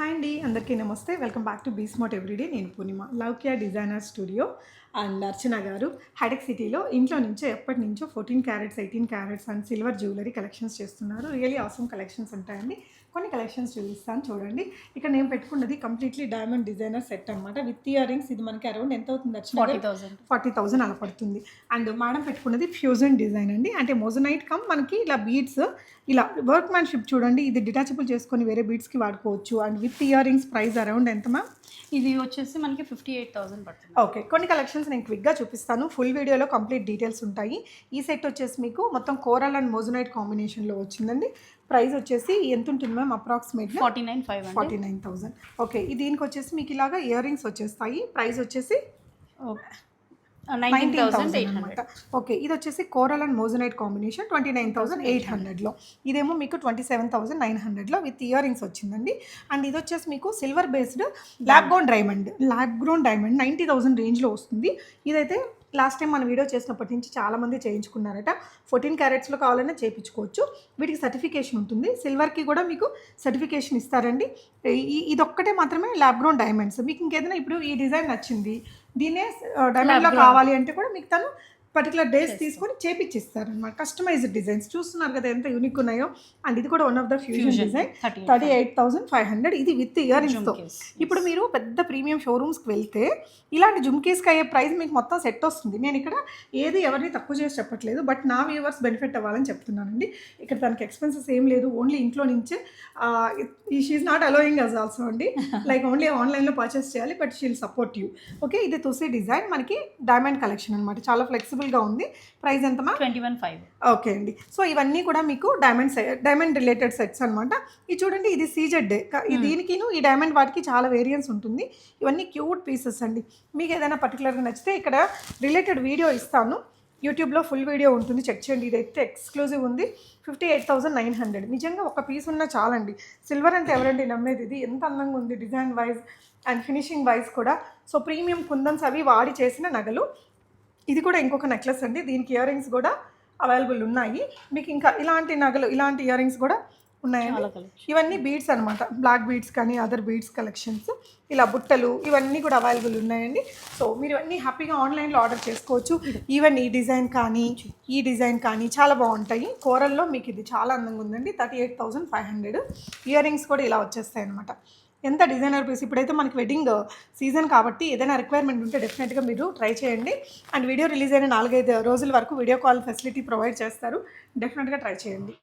Hi అండి అందరికీ నమస్తే. Welcome back to be smart everyday. నేను Purnima లవ్కియా designer studio. And Archana garu hitech సిటీలో ఇంట్లో నుంచో ఎప్పటి నుంచో fourteen carats eighteen carats and silver jewellery collections చేస్తున్నారు. రియలీ అవసరం కలెక్షన్స్ ఉంటాయండి. కొన్ని కలెక్షన్స్ చూపిస్తాను చూడండి. ఇక్కడ నేను పెట్టుకున్నది కంప్లీట్లీ డైమండ్ డిజైనర్ సెట్ అనమాట విత్ ఇయర్ రింగ్స్ ఇది మనకి అరౌండ్ ఎంత అవుతుంది Archana forty? Thousand. Forty thousand అలా పడుతుంది. అండ్ మేడం పెట్టుకున్నది ఫ్యూజన్ డిజైన్ అండి. అంటే మోజనైట్ కమ్ మనకి ఇలా బీడ్స్ ఇలా వర్క్ మ్యాన్షిప్ చూడండి. ఇది డిటాచబుల్ చేసుకొని వేరే బీడ్స్కి వాడుకోవచ్చు. And with earrings price around ఎంత మ్యామ్ ఇది వచ్చేసి మనకి ఫిఫ్టీ ఎయిట్ థౌసండ్ పడుతుంది. ఓకే కొన్ని కలెక్షన్స్ నేను క్విక్గా చూపిస్తాను. ఫుల్ వీడియోలో కంప్లీట్ డీటెయిల్స్ ఉంటాయి. ఈ సెట్ వచ్చేసి మీకు మొత్తం కోరల్ అండ్ మోజనైట్ కాంబినేషన్లో వచ్చిందండి. ప్రైస్ వచ్చేసి ఎంత ఉంటుంది మ్యామ్ అప్రాక్సిమేట్గా forty nine five forty nine thousand okay దీనికి వచ్చేసి మీకు ఇలాగా ఇయర్ రింగ్స్ వచ్చేస్తాయి. ప్రైస్ వచ్చేసి అనమాట ఓకే ఇది వచ్చేసి coral and moissanite combination twenty nine thousand eight హండ్రెడ్లో ఇదేమో మీకు ట్వంటీ సెవెన్ థౌసండ్ నైన్ హండ్రెడ్లో విత్ ఇయర్ రింగ్స్ వచ్చిందండి. అండ్ ఇది వచ్చేసి మీకు silver based lab grown diamond lab grown diamond ninety thousand రేంజ్లో వస్తుంది. ఇదైతే లాస్ట్ టైం మన వీడియో చేసినప్పటి నుంచి చాలామంది చేయించుకున్నారట. ఫోర్టీన్ క్యారెట్స్లో కావాలన్నా చేయించుకోవచ్చు. వీటికి సర్టిఫికేషన్ ఉంటుంది. సిల్వర్కి కూడా మీకు సర్టిఫికేషన్ ఇస్తారండి. ఇదొక్కటే మాత్రమే ల్యాబ్ గ్రోన్ డైమండ్స్ మీకు ఇంకేదైనా ఇప్పుడు ఈ డిజైన్ నచ్చింది దీనే డైమండ్లో. కావాలి అంటే కూడా మీకు తను పర్టికులర్ డేస్ తీసుకొని చేపించిస్తారు అనమాట కస్టమైజ్డ్ డిజైన్స్ చూస్తున్నారు కదా ఎంత యూనిక్ ఉన్నాయో? అండ్ ఇది కూడా one of the fusion design 38,000. Thirty eight thousand five hundred ఇది విత్ ఇయర్తో. Jumcase, ఇప్పుడు మీరు పెద్ద ప్రీమియం షోరూమ్స్కి వెళ్తే ఇలాంటి జుమ్కీస్కి అయ్యే ప్రైస్ మీకు మొత్తం సెట్ వస్తుంది. నేను ఇక్కడ ఏది ఎవరిని తక్కువ చేసి చెప్పట్లేదు బట్ నా వ్యూవర్స్ బెనిఫిట్ అవ్వాలని చెప్తున్నానండి. ఇక్కడ దానికి ఎక్స్పెన్సెస్ ఏం లేదు. ఓన్లీ ఇంట్లో నుంచే ఈ she's not allowing us also అండి. లైక్ ఓన్లీ ఆన్లైన్లో పర్చేస్ చేయాలి but she'll support you okay ఇది తుసి డిజైన్ మనకి డైమండ్ కలెక్షన్ అనమాట చాలా ఫ్లెక్సిబుల్గా ఉంది. ప్రైస్ ఎంత ట్వంటీ వన్ ఫైవ్. ఓకే అండి. సో ఇవన్నీ కూడా మీకు డైమండ్ డైమండ్ రిలేటెడ్ సెట్స్ అనమాట ఇది చూడండి ఇది సీజెడ్ దీనికిను ఈ డైమండ్ వాటికి చాలా వేరియన్స్ ఉంటుంది. ఇవన్నీ క్యూట్ పీసెస్ అండి. మీకు ఏదైనా పర్టికులర్గా నచ్చితే ఇక్కడ రిలేటెడ్ వీడియో ఇస్తాను. యూట్యూబ్లో ఫుల్ వీడియో ఉంటుంది. చెక్ చేయండి. ఇదైతే ఎక్స్క్లూజివ్ ఉంది. Fifty eight thousand nine hundred నిజంగా ఒక పీస్ ఉన్నా చాలండి. సిల్వర్ అంటే ఎవరండి నమ్మేది? ఇది ఎంత అందంగా ఉంది design wise and finishing wise కూడా. సో ప్రీమియం కుందన్స్ అవి వాడి చేసిన నగలు. ఇది కూడా ఇంకొక నెక్లెస్ అండి. దీనికి ఇయర్ రింగ్స్ కూడా అవైలబుల్ ఉన్నాయి. మీకు ఇంకా ఇలాంటి నగలు ఇలాంటి ఇయర్ రింగ్స్ కూడా ఉన్నాయండి. ఇవన్నీ బీడ్స్ అనమాట బ్లాక్ బీడ్స్ కానీ అదర్ బీడ్స్ కలెక్షన్స్ ఇలా బుట్టలు ఇవన్నీ కూడా అవైలబుల్ ఉన్నాయండి. సో మీరు ఇవన్నీ హ్యాపీగా ఆన్లైన్లో ఆర్డర్ చేసుకోవచ్చు. ఈవెన్ ఈ డిజైన్ కానీ ఈ డిజైన్ కానీ చాలా బాగుంటాయి. కూరల్లో మీకు ఇది చాలా అందంగా ఉందండి. Thirty eight thousand five hundred earrings కూడా ఇలా వచ్చేస్తాయి అనమాట ఎంత డిజైనర్ పీస్? ఇప్పుడైతే మనకి వెడ్డింగ్ సీజన్ కాబట్టి ఏదైనా రిక్వైర్మెంట్ ఉంటే డెఫినెట్గా మీరు ట్రై చేయండి. అండ్ వీడియో రిలీజ్ అయిన నాలుగైదు రోజుల వరకు వీడియో కాల్ ఫెసిలిటీ ప్రొవైడ్ చేస్తారు. డెఫినెట్గా ట్రై చేయండి.